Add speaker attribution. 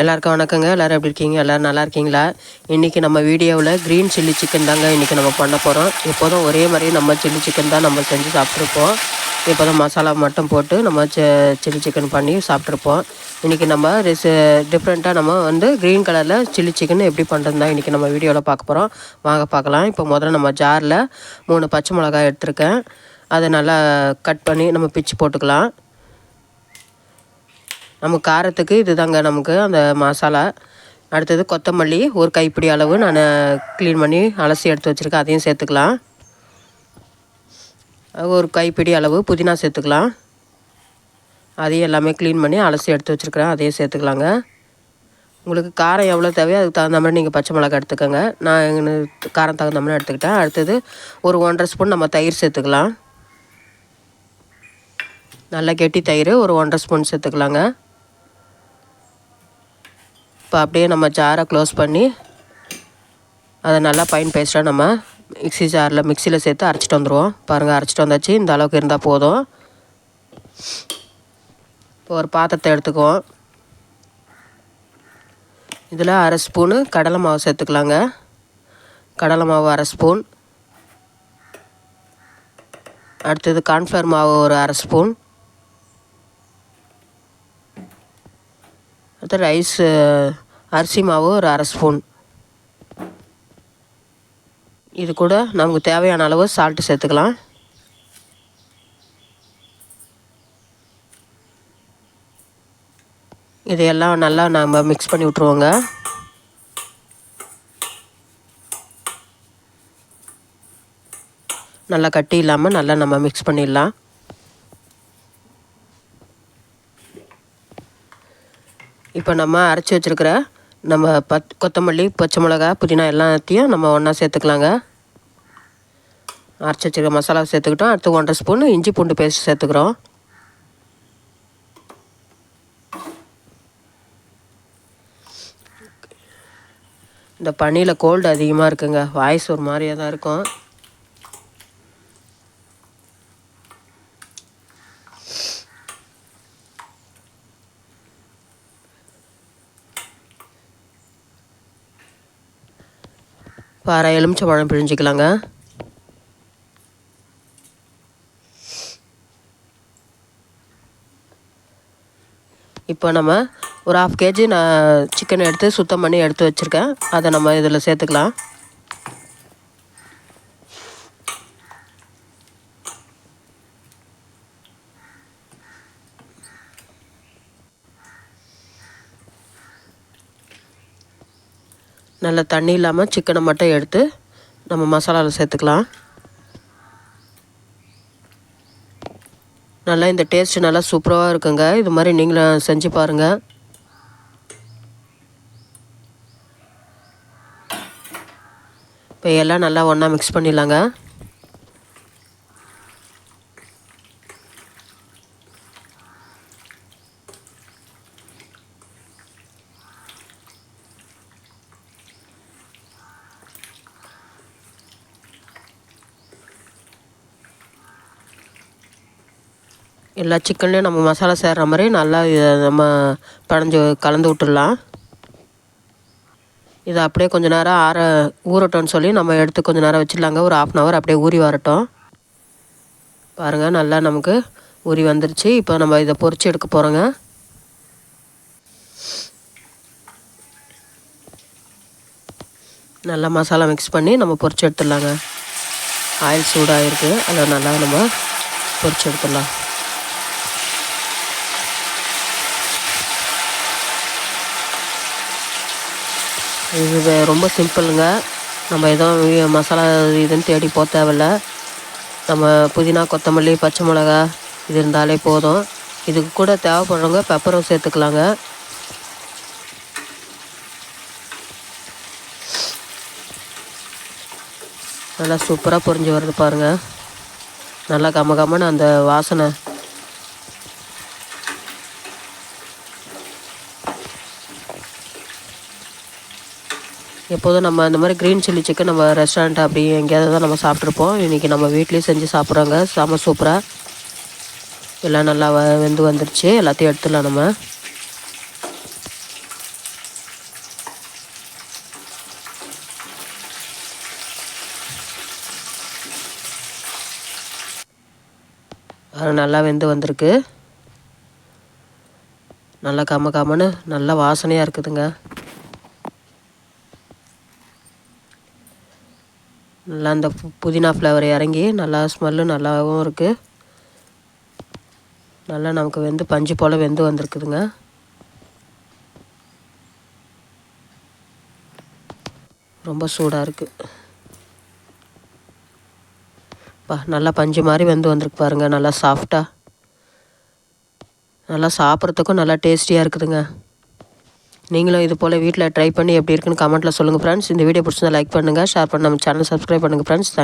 Speaker 1: எல்லாருக்கும் வணக்கங்க. எல்லோரும் எப்படி இருக்கீங்க? எல்லோரும் நல்லா இருக்கீங்களா? இன்றைக்கி நம்ம வீடியோவில் க்ரீன் சில்லி சிக்கன் தாங்க இன்றைக்கி நம்ம பண்ண போகிறோம் எப்போதும் ஒரே மாதிரி நம்ம சில்லி சிக்கன் தான் நம்ம செஞ்சு சாப்பிட்ருப்போம் இப்போ தான் மசாலா மட்டும் போட்டு நம்ம சில்லி சிக்கன் பண்ணி சாப்பிட்ருப்போம் இன்றைக்கி நம்ம ரெஸ் டிஃப்ரெண்ட்டாக நம்ம வந்து க்ரீன் கலரில் சில்லி சிக்கன் எப்படி பண்ணுறது தான் இன்றைக்கி நம்ம வீடியோவில் பார்க்க போகிறோம் வாங்க பார்க்கலாம். இப்போ முதல்ல நம்ம ஜாரில் மூணு பச்சை மிளகாய் எடுத்திருக்கேன். அதை நல்லா கட் பண்ணி நம்ம பிச்சு போட்டுக்கலாம். நம்ம காரத்துக்கு இது தாங்க நமக்கு அந்த மசாலா. அடுத்தது கொத்தமல்லி ஒரு கைப்பிடி அளவு நான் க்ளீன் பண்ணி அலசி எடுத்து வச்சுருக்கேன். அதையும் சேர்த்துக்கலாம். ஒரு கைப்பிடி அளவு புதினா சேர்த்துக்கலாம். அதையும் எல்லாமே க்ளீன் பண்ணி அலசி எடுத்து வச்சுருக்கிறேன். அதையும் சேர்த்துக்கலாங்க. உங்களுக்கு காரம் எவ்வளோ தேவையோ அதுக்கு தகுந்த மாதிரி நீங்கள் பச்சை மிளகா எடுத்துக்கோங்க. நான் காரம் தகுந்த மாதிரி எடுத்துக்கிட்டேன். அடுத்தது ஒரு ஒன்றரை ஸ்பூன் நம்ம தயிர் சேர்த்துக்கலாம். நல்லா கெட்டி தயிர் ஒரு ஒன்றரை ஸ்பூன் சேர்த்துக்கலாங்க. இப்போ அப்படியே நம்ம ஜாரை க்ளோஸ் பண்ணி அதை நல்லா பைன் பேஸ்ட்டாக நம்ம மிக்சி ஜாரில் மிக்சியில் சேர்த்து அரைச்சிட்டு வந்துடுவோம் பாருங்கள் அரைச்சிட்டு வந்தாச்சு. இந்த அளவுக்கு இருந்தால் போதும். இப்போ ஒரு பாத்திரத்தை எடுத்துக்குவோம். இதில் அரை ஸ்பூனு கடலை மாவு சேர்த்துக்கலாங்க. கடலை மாவு அரை ஸ்பூன். அடுத்தது கார்ன்ஃப்ளவர் மாவு ஒரு அரை ஸ்பூன். அடுத்து ரைஸ் அரிசி மாவு ஒரு அரை ஸ்பூன். இது கூட நமக்கு தேவையான அளவு சால்ட்டு சேர்த்துக்கலாம். இதையெல்லாம் நல்லா நம்ம மிக்ஸ் பண்ணி விட்ருவோங்க நல்லா கட்டி இல்லாமல் நல்லா நம்ம மிக்ஸ் பண்ணிடலாம். இப்போ நம்ம அரைச்சி வச்சுருக்கிற நம்ம பத் கொத்தமல்லி பச்சை மிளகா புதினா எல்லாத்தையும் நம்ம ஒன்றா சேர்த்துக்கலாங்க. அரைச்சி வச்சுருக்க மசாலா சேர்த்துக்கிட்டோம். அடுத்து ஒன்றரை ஸ்பூன் இஞ்சி பூண்டு பேஸ்ட் சேர்த்துக்கிறோம். இந்த பனியில் கோல்டு அதிகமாக இருக்குங்க. வாய்ஸ் ஒரு மாதிரியாக தான் இருக்கும். இப்போ அரை பழம் பிழிஞ்சிக்கலாங்க. இப்போ நம்ம ஒரு ஆஃப் கேஜி நான் சிக்கன் எடுத்து சுத்தம் பண்ணி எடுத்து வச்சுருக்கேன். அதை நம்ம இதில் சேர்த்துக்கலாம். நல்லா தண்ணி இல்லாமல் சிக்கனை மட்டும் எடுத்து நம்ம மசாலாவில் சேர்த்துக்கலாம். நல்லா இந்த டேஸ்ட்டு நல்லா சூப்பராக இருக்குங்க. இது மாதிரி நீங்களும் செஞ்சு பாருங்கள் இப்போ எல்லாம் நல்லா ஒன்றா மிக்ஸ் பண்ணிடலாங்க. எல்லா சிக்கன்லேயும் நம்ம மசாலா சேர்கிற மாதிரி நல்லா நம்ம பழஞ்சு கலந்து விட்டுடலாம். இதை அப்படியே கொஞ்சம் நேரம் ஆற ஊறட்டும்னு சொல்லி நம்ம எடுத்து கொஞ்சம் நேரம் வச்சிடலாங்க. ஒரு ஆஃப் அன் ஹவர் அப்படியே ஊறி வரட்டும். பாருங்கள் நல்லா நமக்கு ஊறி வந்துருச்சு. இப்போ நம்ம இதை பொறிச்சு எடுக்க போகிறோங்க நல்லா மசாலா மிக்ஸ் பண்ணி நம்ம பொறிச்சு எடுத்துடலாங்க. ஆயில் சூடாக இருக்குது அதில் நல்லா நம்ம பொறிச்சு எடுத்துடலாம். இது ரொம்ப சிம்பிளுங்க. நம்ம எதுவும் மசாலா இதுன்னு தேடி போக தேவையில்ல. நம்ம புதினா கொத்தமல்லி பச்சை மிளகா இது இருந்தாலே போதும். இதுக்கு கூட தேவைப்படுறவங்க பெப்பரும் சேர்த்துக்கலாங்க. நல்லா சூப்பராக பொரிஞ்சு வருது பாருங்கள் நல்லா கம கம்மன்னு அந்த வாசனை. எப்போதும் நம்ம இந்த மாதிரி க்ரீன் சில்லி சிக்கன் நம்ம ரெஸ்டாரண்ட் அப்படி எங்கேயாவது தான் நம்ம சாப்பிட்ருப்போம் இன்றைக்கி நம்ம வீட்லேயே செஞ்சு சாப்பிட்றாங்க. செம சூப்பராக எல்லாம் நல்லா வ வெந்து வந்துருச்சு. எல்லாத்தையும் எடுத்துடலாம் நம்ம. நல்லா வெந்து வந்திருக்கு. நல்லா கம கமன்னு நல்லா வாசனையாக இருக்குதுங்க. நல்லா அந்த பு- புதினா ஃப்ளவர் இறங்கி நல்லா ஸ்மெல்லு நல்லாவும் இருக்குது நல்லா நமக்கு வெந்து பஞ்சு போல் வெந்து வந்திருக்குதுங்க. ரொம்ப சூடாக இருக்குது பா நல்லா பஞ்சு மாதிரி வெந்து வந்திருக்கு பாருங்க நல்லா சாஃப்டாக நல்லா சாப்பிட்றதுக்கும் நல்லா டேஸ்டியாக இருக்குதுங்க. நீங்களும் இது போல் வீட்டில் ட்ரை பண்ணி எப்படி இருக்குன்னு கமெண்ட்டில் சொல்லுங்கள் ஃப்ரெண்ட்ஸ் இந்த வீடியோ பிடிச்சிருந்தா லைக் பண்ணுங்கள் ஷேர் பண்ணி நம்ம சேனல் சப்ஸ்கிரைப் பண்ணுங்கள் ஃப்ரெண்ட்ஸ்